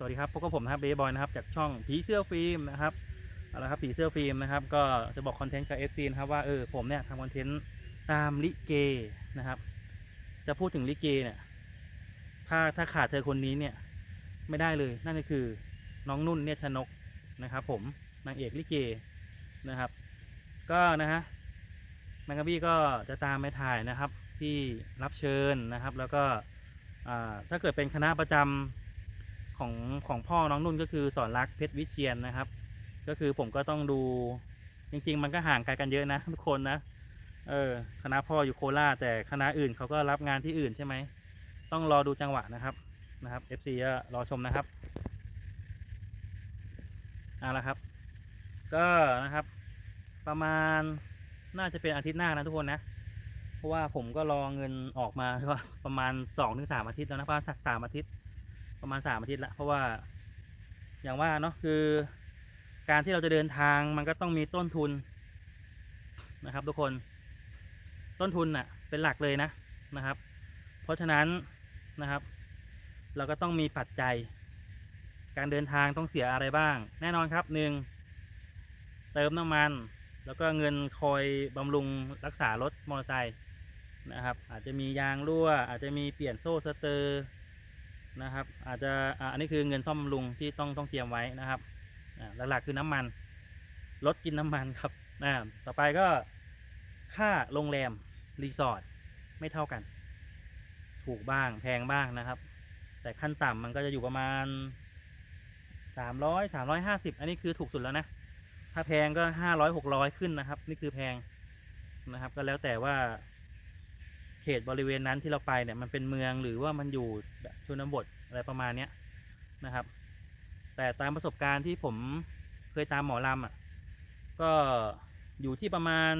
สวัสดีครับพบกับผมนะครับเบย์บอยนะครับจากช่องผีเสื้อฟิล์มนะครับเอาละครับผีเสื้อฟิล์มนะครับก็จะบอกคอนเทนต์กับเอฟซีนะครับว่าเออผมเนี่ยทำคอนเทนต์ตามลิเกนะครับ จะพูดถึงลิเกเนี่ยถ้าถ้าขาดเธอคนนี้เนี่ยไม่ได้เลยนั่นก็คือน้องนุ่นเนี่ยชนกนะครับ ผมนางเอกลิเกนะครับ ก็นะฮะแมงกะบี้ก็จะตามไปถ่ายนะครับที่รับเชิญนะครับ แล้วก็ถ้าเกิดเป็นคณะประจำ ของของพ่อน้องนุ่นก็คือสอนรักเพชรวิเชียนนะครับ ก็คือผมก็ต้องดูจริง ๆ มันก็ห่างไกลกันเยอะนะทุกคนนะเออคณะพ่ออยู่โคราชแต่คณะอื่นเขาก็รับงานที่อื่นใช่ไหมต้องรอดูจังหวะนะครับนะครับ FC ก็รอชมนะครับเอาละครับ ก็นะครับ ประมาณน่าจะเป็นอาทิตย์หน้านะทุกคนนะ เพราะว่าผมก็รอเงินออกมาก็ประมาณสองถึงสามอาทิตย์แล้วนะประมาณสักสามอาทิตย์ ประมาณสามอาทิตย์ละเพราะว่าอย่างว่าเนาะคือ การที่เราจะเดินทางมันก็ต้องมีต้นทุนนะครับ ทุกคนต้นทุนน่ะเป็นหลักเลยนะนะครับ เพราะฉะนั้นนะครับ เราก็ต้องมีปัจจัย การเดินทางต้องเสียอะไรบ้าง แน่นอนครับหนึ่งเติมน้ำมัน แล้วก็เงินคอยบำรุงรักษารถมอเตอร์ไซค์นะครับ อาจจะมียางรั่ว อาจจะมีเปลี่ยนโซ่สเตอร์ นะครับ อาจจะอันนี้คือเงินซ่อมบำรุงที่ต้องต้องเตรียมไว้นะครับหลักๆคือน้ำมันลดกินน้ำมันครับอ่าต่อไปก็ค่าโรงแรมรีสอร์ทไม่เท่ากัน ถูกบ้างแพงบ้างนะครับ แต่ขั้นต่ำมันก็จะอยู่ประมาณสามร้อยสามร้อยห้าสิบอันนี้คือถูกสุดแล้วนะ ถ้าแพงก็ห้าร้อยหกร้อยขึ้นนะครับ นี่คือแพงนะครับ ก็แล้วแต่ว่า ตบริเวณนั้นที่เราไปเนี่ยมันเป็นเมืองหรือว่ามันอยู่ชนบทอะไรประมาณเนี้ยนะครับ แต่ตามประสบการณ์ที่ผมเคยตามหมอลำอะก็อยู่ที่ประมาณ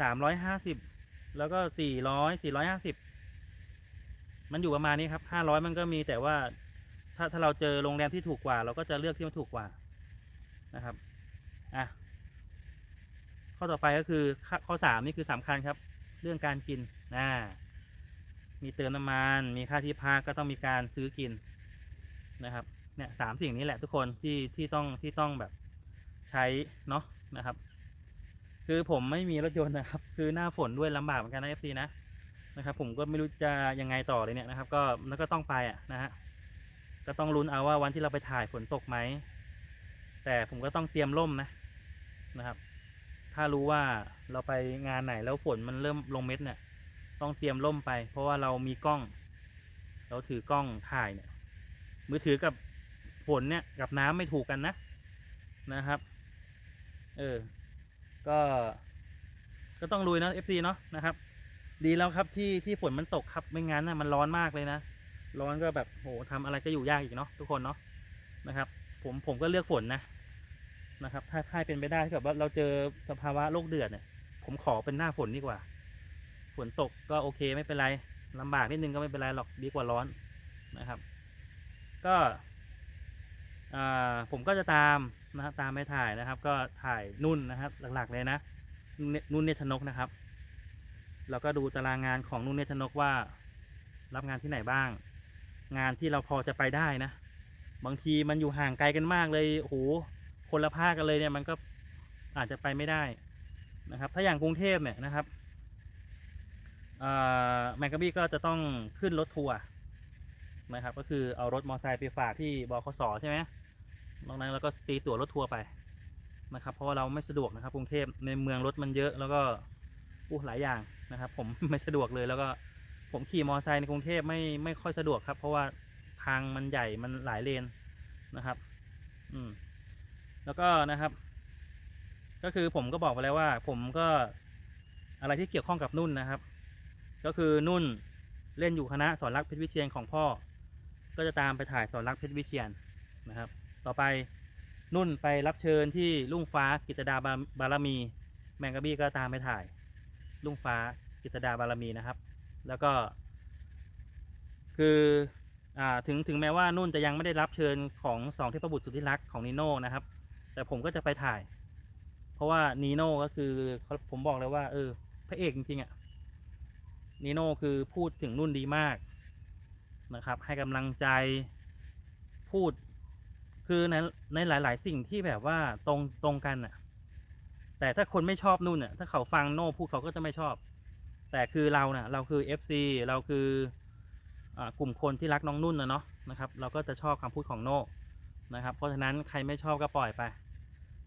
สามร้อยห้าสิบแล้วก็สี่ร้อยสี่ร้อยห้าสิบมันอยู่ประมาณนี้ครับห้าร้อยมันก็มีแต่ว่าถ้าถ้าเราเจอโรงแรมที่ถูกกว่า เราก็จะเลือกที่มันถูกกว่านะครับอะข้อต่อไปก็คือข้อข้อสามนี่คือสำคัญครับ เรื่องการกินนะมีเติมน้ำมันมีค่าที่พักก็ต้องมีการซื้อกินนะครับเนี่ยสามสิ่งนี้แหละทุกคนที่ที่ต้องที่ต้องแบบใช้เนาะนะครับ คือผมไม่มีรถยนต์นะครับ คือหน้าฝนด้วยลำบากเหมือนกันนะเอฟซีนะนะครับ ผมก็ไม่รู้จะยังไงต่อเลยเนี่ยนะครับ ก็แล้วก็ต้องไปอะนะฮะก็ต้องลุ้นเอาว่าวันที่เราไปถ่ายฝนตกไหมแต่ผมก็ต้องเตรียมร่มนะนะครับ ถ้ารู้ว่าเราไปงานไหนแล้วฝนมันเริ่มลงเม็ดเนี่ย ต้องเตรียมร่มไป เพราะว่าเรามีกล้อง เราถือกล้องถ่ายเนี่ยมือถือกับฝนเนี่ยกับน้ำไม่ถูกกันนะนะครับ เออ ก็ ก็ต้องลุยนะ FC เนาะนะครับ ดีแล้วครับที่ที่ฝนมันตกครับไม่งั้นนะมันร้อนมากเลยนะร้อนก็แบบโหทำอะไรก็อยู่ยากอีกเนาะทุกคนเนาะนะครับ ผมผมก็เลือกฝนนะ นะครับ ถ้าถ้าเป็นไปได้ถ้าเกิดว่าเราเจอสภาวะโลกเดือดเนี่ย ผมขอเป็นหน้าฝนดีกว่า ฝนตกก็โอเคไม่เป็นไรลำบากนิดนึงก็ไม่เป็นไรหรอกดีกว่าร้อนนะครับ ก็ผมก็จะตามนะครับตามไปถ่ายนะครับ ก็ถ่ายนุ่นนะครับ หลักๆเลยนะนุ่นนุ่นเนชนกนะครับเราก็ดูตารางงานของนุ่นเนชนกว่า รับงานที่ไหนบ้าง งานที่เราพอจะไปได้นะ บางทีมันอยู่ห่างไกลกันมากเลยโอ้โห คนละภาคกันเลยเนี่ยมันก็อาจจะไปไม่ได้นะครับ ถ้าอย่างกรุงเทพเนี่ยนะครับแมงกะบี้ก็จะต้องขึ้นรถทัวร์นะครับ ก็คือเอารถมอเตอร์ไซค์ไปฝากที่บขสใช่ไหมนอกนั้นเราก็ตีตั๋วรถทัวร์ไปนะครับ เพราะว่าเราไม่สะดวกนะครับกรุงเทพในเมืองรถมันเยอะแล้วก็อู้หลายอย่างนะครับ ผมไม่สะดวกเลยแล้วก็ผมขี่มอเตอร์ไซค์ในกรุงเทพไม่ไม่ค่อยสะดวกครับ เพราะว่าทางมันใหญ่มันหลายเลนนะครับ อืม แล้วก็นะครับ ก็คือผมก็บอกไปแล้วว่า ผมก็อะไรที่เกี่ยวข้องกับนุ่นนะครับ ก็คือนุ่นเล่นอยู่คณะสอนรักเพชรวิเชียนของพ่อ ก็จะตามไปถ่ายสอนรักเพชรวิเชียนนะครับ ต่อไปนุ่นไปรับเชิญที่ลุ่งฟ้ากิตดาบาบารมี แมงกะบี้ก็ตามไปถ่ายลุ่งฟ้ากิตดาบารมีนะครับ แล้วก็ คืออ่าถึงถึงแม้ว่านุ่นจะยังไม่ได้รับเชิญของสองเทพบุตรสุดที่รักของนีโน่นะครับ แต่ผมก็จะไปถ่าย เพราะว่านีโน่ก็คือผมบอกเลยว่า เออ พระเอกจริงๆอะ่ะนีโน่คือพูดถึงนุ่นดีมากนะครับ ให้กำลังใจพูด คือในในหลาย ๆ สิ่งที่แบบว่าตรงตรงกันอะ แต่ถ้าคนไม่ชอบนุ่นอะถ้าเขาฟังโน่พูดเขาก็จะไม่ชอบ แต่คือเราเน่ะ เราคือ FC เราคือกลุ่มคนที่รักน้องนุ่นนะเนาะนะครับ เราก็จะชอบคำพูดของโน่นะครับ เพราะฉะนั้นใครไม่ชอบก็ปล่อยไป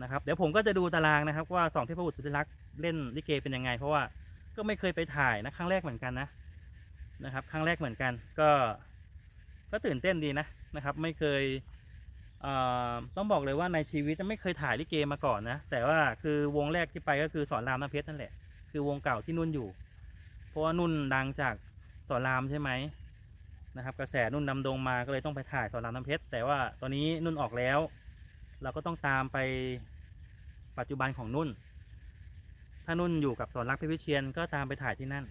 นะครับเดี๋ยวผมก็จะดูตารางนะครับว่าสองเทพบุตรสุดที่รักเล่นลิเกเป็นยังไง เพราะว่าก็ไม่เคยไปถ่ายนะครั้งแรกเหมือนกันนะนะครับครั้งแรกเหมือนกันก็ก็ตื่นเต้นดีนะนะครับ ไม่เคยต้องบอกเลยว่าในชีวิตจะไม่เคยถ่ายลิเกมาก่อนนะแต่ว่าคือวงแรกที่ไปก็คือสอนรามน้ำเพชรนั่นแหละคือวงเก่าที่นุ่นอยู่ เพราะว่านุ่นดังจากสอนรามใช่ไหมนะครับ กระแสนุ่นดำดงมาก็เลยต้องไปถ่ายสอนรามน้ำเพชรแต่ว่าตอนนี้นุ่นออกแล้ว เราก็ต้องตามไปปัจจุบันของนุ่น ถ้านุ่นอยู่กับสอนรักพชรวิเชียนก็ตามไปถ่ายที่นั่น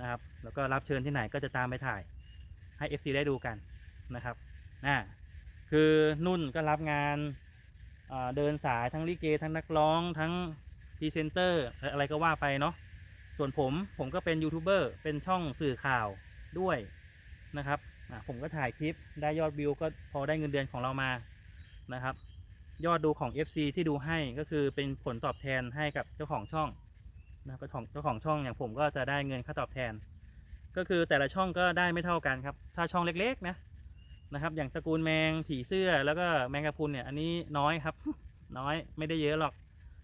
นะครับ แล้วก็รับเชิญที่ไหนก็จะตามไปถ่ายให้ FC ได้ดูกันนะครับนะคือนุ่นก็รับงานอ่าเดินสายทั้งลิเก ทั้งนักร้องทั้งพรีเซนเตอร์อะไรก็ว่าไปเนาะส่วนผมผมก็เป็นยูทูบเบอร์เป็นช่องสื่อข่าวด้วยนะครับผมก็ถ่ายคลิปได้ยอดวิวก็พอได้เงินเดือนของเรามานะครับ ยอดดูของ FC ที่ดูให้ก็คือเป็นผลตอบแทนให้กับเจ้าของช่องนะเจ้าของเจ้าของช่องอย่างผมก็จะได้เงินค่าตอบแทน ก็คือแต่ละช่องก็ได้ไม่เท่ากันครับ ถ้าช่องเล็กๆนะนะครับ อย่างตระกูลแมงผีเสื้อแล้วก็แมงกะพุนเนี่ยอันนี้น้อยครับ น้อยไม่ได้เยอะหรอก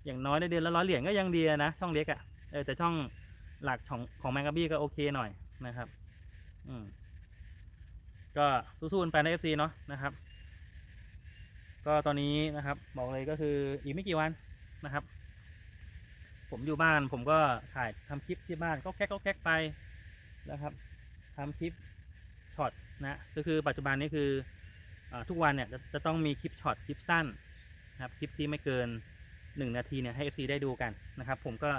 อย่างน้อยได้เดือนละร้อยเหรียญก็ยังดีนะ ช่องเล็กอะ่ะเออแต่ช่องหลักของของแมงกะบี้ก็โอเคหน่อยนะครับ อืมก็สู้ๆกันไปในเอฟซีเนาะนะครับ ก็ตอนนี้นะครับบอกเลยก็คืออีกไม่กี่วันนะครับ ผมอยู่บ้านผมก็ถ่ายทำคลิปที่บ้านก็แก๊กก็แก๊กไปนะครับทำคลิปช็อตนะก็คือปัจจุบันนี้คืออทุกวันเนี่ยจะจะต้องมีคลิปช็อตคลิปสั้นนะครับคลิปที่ไม่เกินหนึ่งนาทีเนี่ยให้ FC ได้ดูกันนะครับ ผมก็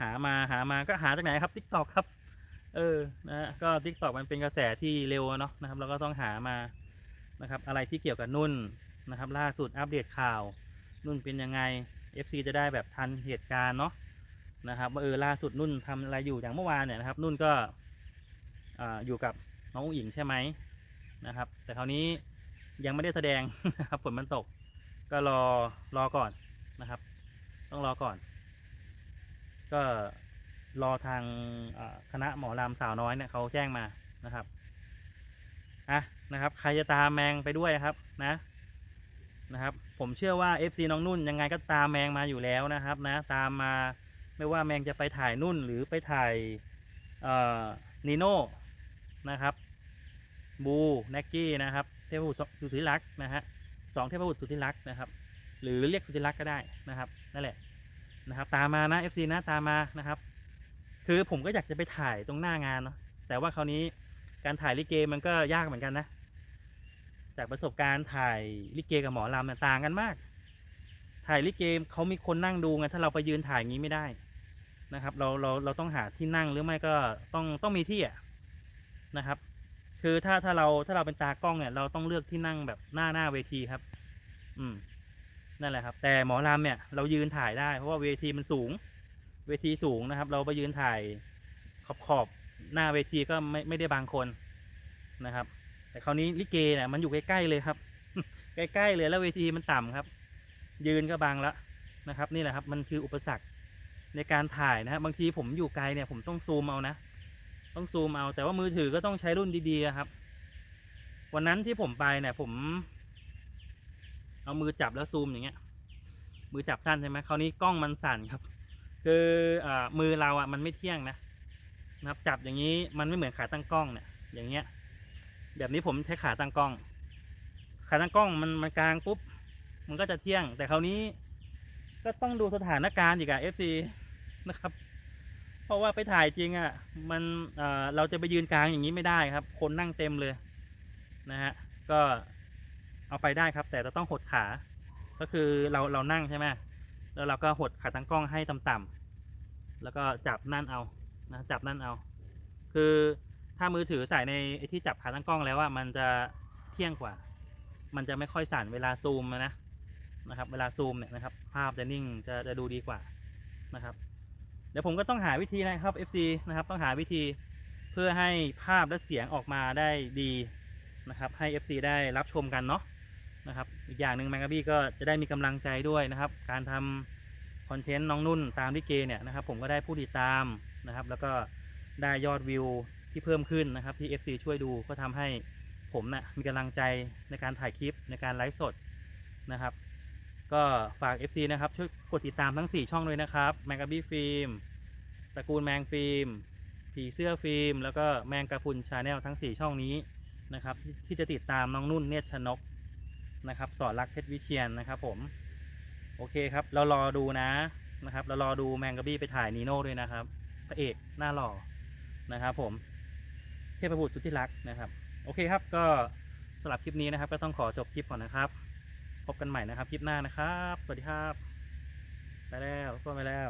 หามาหามาก็หาจากไหนครับ TikTok ครับเออนะฮะก็ TikTok มันเป็นกระแสที่เร็วเนาะนะครับเราก็ต้องหามานะครับอะไรที่เกี่ยวกับนุ่น นะครับ ล่าสุดอัปเดตข่าวนุ่นเป็นยังไง FC จะได้แบบทันเหตุการณ์เนาะนะครับว่าเออล่าสุดนุ่นทำอะไรอยู่อย่างเมื่อวานเนี่ยนะครับ นุ่นก็อ่าอยู่กับน้องอุ๋งอิงใช่ไหมนะครับ แต่คราวนี้ยังไม่ได้แสดงนะครับฝนมันตก ก็รอรอก่อนนะครับ ต้องรอก่อน ก็รอทางคณะหมอลำสาวน้อยเนี่ยเขาแจ้งมานะครับอะนะครับ ใครจะตามแมงไปด้วยครับนะ นะครับ ผมเชื่อว่า FC น้องนุ่นยังไงก็ตามแมงมาอยู่แล้วนะครับนะตามมาไม่ว่าแมงจะไปถ่ายนุ่นหรือไปถ่ายนีโน่นะครับบูแน็กกี้นะครับ เทพบุตรสุธิรักษ์นะฮะสองเทพบุตรสุธิรักษ์นะครับ หรือเรียกสุธิรักษ์ก็ได้นะครับนั่นแหละนะครับ ตามมานะ FC นะตามมานะครับ คือผมก็อยากจะไปถ่ายตรงหน้างานเนาะแต่ว่าคราวนี้การถ่ายลิเกมันก็ยากเหมือนกันนะ จากประสบการณ์ถ่ายลิเกกับหมอลำเนี่ยต่างกันมาก ถ่ายลิเกเขามีคนนั่งดูไงถ้าเราไปยืนถ่ายอย่างนี้ไม่ได้นะครับ เราเราเราต้องหาที่นั่งหรือไม่ก็ต้องต้องมีที่อะนะครับ คือถ้าถ้าเราถ้าเราเป็นตากล้องเนี่ย เราต้องเลือกที่นั่งแบบหน้าหน้าเวทีครับ อืมนั่นแหละครับ แต่หมอลำเนี่ย เรายืนถ่ายได้เพราะว่าเวทีมันสูง เวทีสูงนะครับ เราไปยืนถ่ายขอบขอบหน้าเวทีก็ไม่ไม่ได้บางคนนะครับ แต่คราวนี้ลิเกเนี่ยมันอยู่ใกล้ๆเลยครับ ใกล้ๆเลยแล้วเวทีมันต่ำครับ ยืนก็บังแล้วนะครับ นี่แหละครับ มันคืออุปสรรคในการถ่ายนะครับบางทีผมอยู่ไกลเนี่ยผมต้องซูมเอานะ ต้องซูมเอา แต่ว่ามือถือก็ต้องใช้รุ่นดีๆครับ วันนั้นที่ผมไปเนี่ย ผม เอามือจับแล้วซูมอย่างเงี้ย มือจับสั้นใช่ไหมคราวนี้กล้องมันสั่นครับ คืออ่ามือเราอะมันไม่เที่ยงนะนะครับ จับอย่างนี้มันไม่เหมือนขาตั้งกล้องเนี่ย อย่างเงี้ย แบบนี้ผมใช้ขาตั้งกล้อง ขาตั้งกล้องมันมันกลางปุ๊บ มันก็จะเที่ยง แต่คราวนี้ก็ต้องดูสถานการณ์อีกอะ FC นะครับ เพราะว่าไปถ่ายจริงอะมันเอ่อเราจะไปยืนกลางอย่างนี้ไม่ได้ครับ คนนั่งเต็มเลยนะฮะ ก็เอาไปได้ครับ แต่เราต้องหดขา ก็คือเราเรานั่งใช่ไหมแล้วเราก็หดขาตั้งกล้องให้ต่ำๆแล้วก็จับนั่นเอานะจับนั่นเอา คือ ถ้ามือถือใส่ในไอ้ที่จับขาตั้งกล้องแล้วว่ามันจะเที่ยงกว่า มันจะไม่ค่อยสั่นเวลาซูมนะนะครับ เวลาซูมเนี่ยนะครับ ภาพจะนิ่งจะจะดูดีกว่านะครับ เดี๋ยวผมก็ต้องหาวิธีนะครับ FC นะครับ ต้องหาวิธีเพื่อให้ภาพและเสียงออกมาได้ดีนะครับ ให้ FC ได้รับชมกันเนาะนะครับอีกอย่างหนึ่งแมงกะบี้ก็จะได้มีกำลังใจด้วยนะครับ การทำคอนเทนต์น้องนุ่นตามที่เกเนี่ยนะครับ ผมก็ได้ผู้ติดตามนะครับ แล้วก็ได้ยอดวิว ที่เพิ่มขึ้นนะครับที่ FC ช่วยดูก็ทำให้ผมนะ่ะมีกำลังใจในการถ่ายคลิปในการไลฟ์สดนะครับ ก็ฝาก FC นะครับช่วยกดติดตามทั้ง 4 ช่องเลยนะครับแมงกะบี้ฟิล์มตระกูลแมงฟิล์มผีเสื้อฟิล์มแล้วก็แมงกะพุนชาแนลทั้ง 4 ช่องนี้นะครับ ที่ที่จะติดตามน้องนุ่นเนตรชนกนะครับ สอนรักเพชรวิเชียนนะครับ ผม โอเคครับ เรารอดูนะนะครับ เรารอดูแมงกะบี้ไปถ่ายนีโน่ด้วยนะครับพระเอกหน้าหล่อนะครับผม เทพบุตรสุดที่รักนะครับ โอเคครับก็สำหรับคลิปนี้นะครับ ก็ต้องขอจบคลิปก่อนนะครับ พบกันใหม่นะครับคลิปหน้านะครับ สวัสดีครับ ไปแล้วก็ไปแล้ว